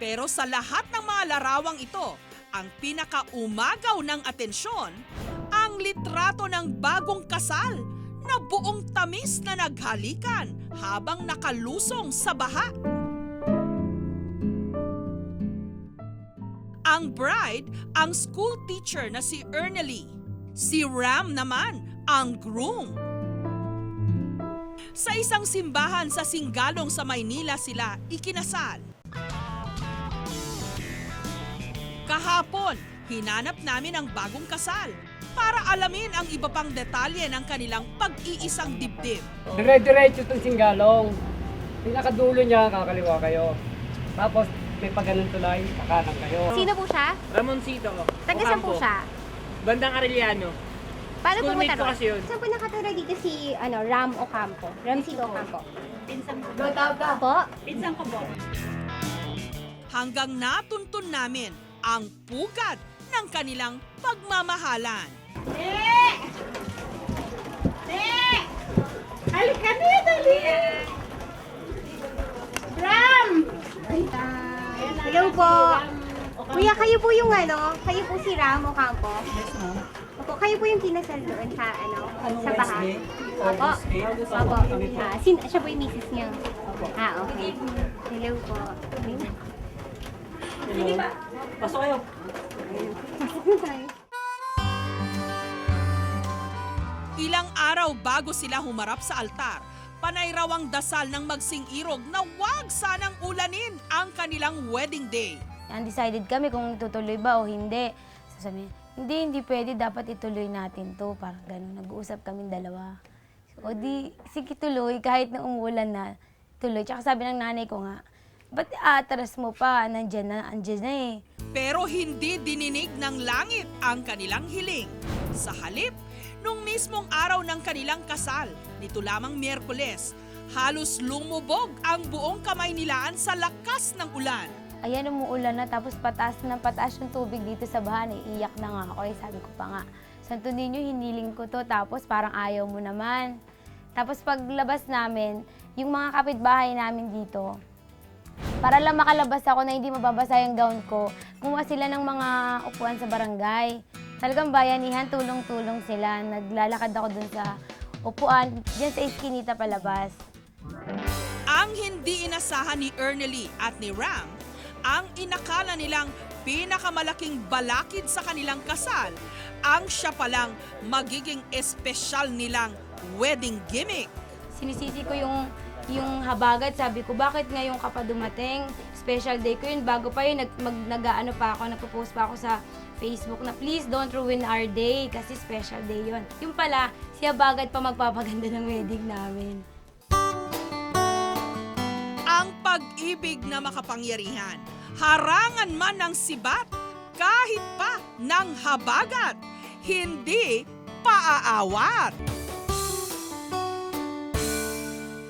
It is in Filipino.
Pero sa lahat ng mga larawang ito, ang pinakaumagaw ng atensyon, ang litrato ng bagong kasal na buong tamis na naghalikan habang nakalusong sa baha. Ang bride, ang school teacher na si Ernely. Si Ram naman, ang groom. Sa isang simbahan sa Singalong sa Maynila sila ikinasal. Kahapon, hinanap namin ang bagong kasal para alamin ang iba pang detalye ng kanilang pag-iisang dibdib. Dire-diretso itong singgalong. Pinakadulo niya, kakaliwa kayo. Tapos may pagganon tulay, kakanan kayo. Sino po siya? Ramoncito. Taga saan po Ocampo. siya? Bandang Arellano. Paano po Schoolmate ko ron? kasi yun. Saan po nakatira dito si ano, Ram Ocampo? Ramsito Ocampo. Pinsan ko. Po? Pinsan ko po. Hanggang natuntun namin ang pugad ng kanilang pagmamahalan. Halika na, dali! Ram! Hello po. Kuya, kayo po yung ano, kayo po si Ram Ocampo? Yes, ma'am. Opo, kayo po yung kinasal doon sa ano, Anong sa baha? Wednesday? Opo. August 8? Opo. Ah, sin siya po yung misis? Opo. Ah, okay. Hello po. Hello. Pasok kayo. Pasok na tayo. Ilang araw bago sila humarap sa altar, panay raw ang dasal ng magsing irog na wag sanang ulanin ang kanilang wedding day. undecided kami kung tutuloy ba o hindi. Sasabihin, hindi, hindi pwede, dapat ituloy natin to. Parang ganun, nag-uusap kami dalawa. O di, sige tuloy, kahit na umuulan na, tuloy. Tsaka sabi ng nanay ko nga, ba't atras mo pa? Nandyan na, andyan na eh. Pero hindi dininig ng langit ang kanilang hiling. Sa halip, nung mismong araw ng kanilang kasal, nito lamang Miyerkules, halos lumubog ang buong kamay nilaan sa lakas ng ulan. Ayan, umuulan na, tapos pataas na pataas yung tubig dito sa bahan. Eh, iyak na nga ako. Eh, sabi ko pa nga, Santo Niño, hiniling ko to, tapos parang ayaw mo naman. Tapos paglabas namin, yung mga kapitbahay namin dito, para lang makalabas ako na hindi mababasa yung gown ko, kumuha sila ng mga upuan sa barangay. Talagang bayanihan, tulong-tulong sila. Naglalakad ako dun sa upuan, dyan sa iskinita palabas. Ang hindi inasahan ni Ernely at ni Ram, ang inakala nilang pinakamalaking balakid sa kanilang kasal, ang siya palang magiging espesyal nilang wedding gimmick. sinisisi ko yung yung habagat, sabi ko, bakit ngayon ka pa dumating? Special day ko yun. Bago pa yun, nag, mag, nag-ano pa ako, nagpo-post pa ako sa Facebook na please don't ruin our day kasi special day yun. Yung pala, si habagat pa magpapaganda ng wedding namin. Ang pag-ibig na makapangyarihan, harangan man ng sibat, kahit pa ng habagat, hindi paaawat.